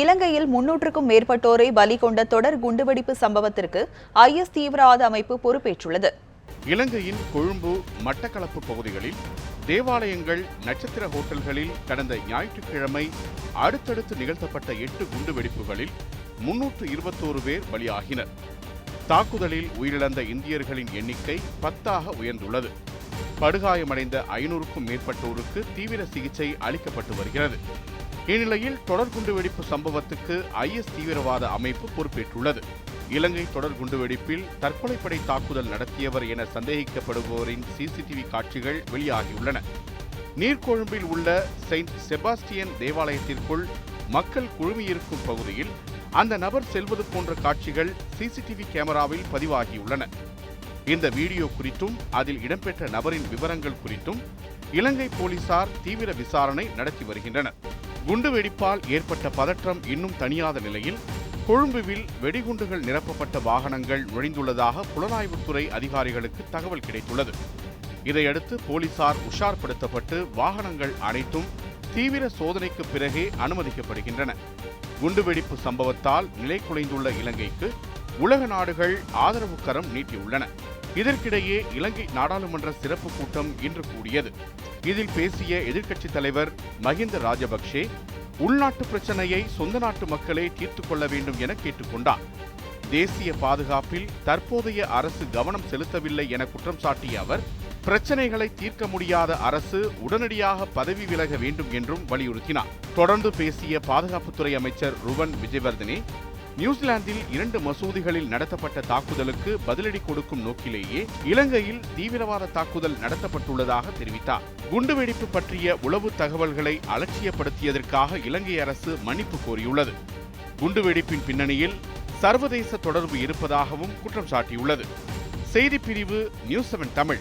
இலங்கையில் முன்னூற்றுக்கும் மேற்பட்டோரை பலி கொண்ட தொடர் குண்டுவெடிப்பு சம்பவத்திற்கு ஐஎஸ் தீவிரவாத அமைப்பு பொறுப்பேற்றுள்ளது. இலங்கையின் கொழும்பு மட்டக்களப்பு பகுதிகளில் தேவாலயங்கள் நட்சத்திர ஹோட்டல்களில் கடந்த ஞாயிற்றுக்கிழமை அடுத்தடுத்து நிகழ்த்தப்பட்ட எட்டு குண்டுவெடிப்புகளில் முன்னூற்று இருபத்தோரு பேர் பலியாகினர். தாக்குதலில் உயிரிழந்த இந்தியர்களின் எண்ணிக்கை பத்தாக உயர்ந்துள்ளது. படுகாயமடைந்த ஐநூறுக்கும் மேற்பட்டோருக்கு தீவிர சிகிச்சை அளிக்கப்பட்டு வருகிறது. இந்நிலையில் தொடர் குண்டுவெடிப்பு சம்பவத்துக்கு ஐஎஸ் தீவிரவாத அமைப்பு பொறுப்பேற்றுள்ளது. இலங்கை தொடர் குண்டுவெடிப்பில் தற்கொலைப்படை தாக்குதல் நடத்தியவர் என சந்தேகிக்கப்படுபவரின் சிசிடிவி காட்சிகள் வெளியாகியுள்ளன. நீர்கொழும்பில் உள்ள செயின்ட் செபாஸ்டியன் தேவாலயத்திற்குள் மக்கள் குழுமியிருக்கும் பகுதியில் அந்த நபர் செல்வது போன்ற காட்சிகள் சிசிடிவி கேமராவில் பதிவாகியுள்ளன. இந்த வீடியோ குறித்தும் அதில் இடம்பெற்ற நபரின் விவரங்கள் குறித்தும் இலங்கை போலீசார் தீவிர விசாரணை நடத்தி வருகின்றனர். குண்டு வெடிப்பால் ஏற்பட்ட பதற்றம் இன்னும் தணியாத நிலையில் கொழும்புவில் வெடிகுண்டுகள் நிரப்பப்பட்ட வாகனங்கள் நுழைந்துள்ளதாக புலனாய்வுத்துறை அதிகாரிகளுக்கு தகவல் கிடைத்துள்ளது. இதையடுத்து போலீசார் உஷார்படுத்தப்பட்டு வாகனங்கள் அனைத்தும் தீவிர சோதனைக்கு பிறகே அனுமதிக்கப்படுகின்றன. குண்டுவெடிப்பு சம்பவத்தால் நிலை குலைந்துள்ள இலங்கைக்கு உலக நாடுகள் ஆதரவு கரம் நீட்டியுள்ளன. இதற்கிடையே இலங்கை நாடாளுமன்ற சிறப்பு கூட்டம் இன்று கூடியது. இதில் பேசிய எதிர்க்கட்சித் தலைவர் மஹிந்த ராஜபக்சே உள்நாட்டு பிரச்சனையை சொந்த நாட்டு மக்களே தீர்த்துக் கொள்ள வேண்டும் என கேட்டுக்கொண்டார். தேசிய பாதுகாப்பில் தற்போதைய அரசு கவனம் செலுத்தவில்லை என குற்றம் சாட்டிய அவர் பிரச்சனைகளை தீர்க்க முடியாத அரசு உடனடியாக பதவி விலக வேண்டும் என்றும் வலியுறுத்தினார். தொடர்ந்து பேசிய பாதுகாப்புத்துறை அமைச்சர் ருவன் விஜயவர்தனே நியூசிலாந்தில் இரண்டு மசூதிகளில் நடத்தப்பட்ட தாக்குதலுக்கு பதிலடி கொடுக்கும் நோக்கிலேயே இலங்கையில் தீவிரவாத தாக்குதல் நடத்தப்பட்டுள்ளதாக தெரிவித்தார். குண்டுவெடிப்பு பற்றிய உளவு தகவல்களை அலட்சியப்படுத்தியதற்காக இலங்கை அரசு மன்னிப்பு கோரியுள்ளது. குண்டுவெடிப்பின் பின்னணியில் சர்வதேச தொடர்பு இருப்பதாகவும் குற்றம் சாட்டியுள்ளது. செய்திப்பிரிவு நியூஸ் செவன் தமிழ்.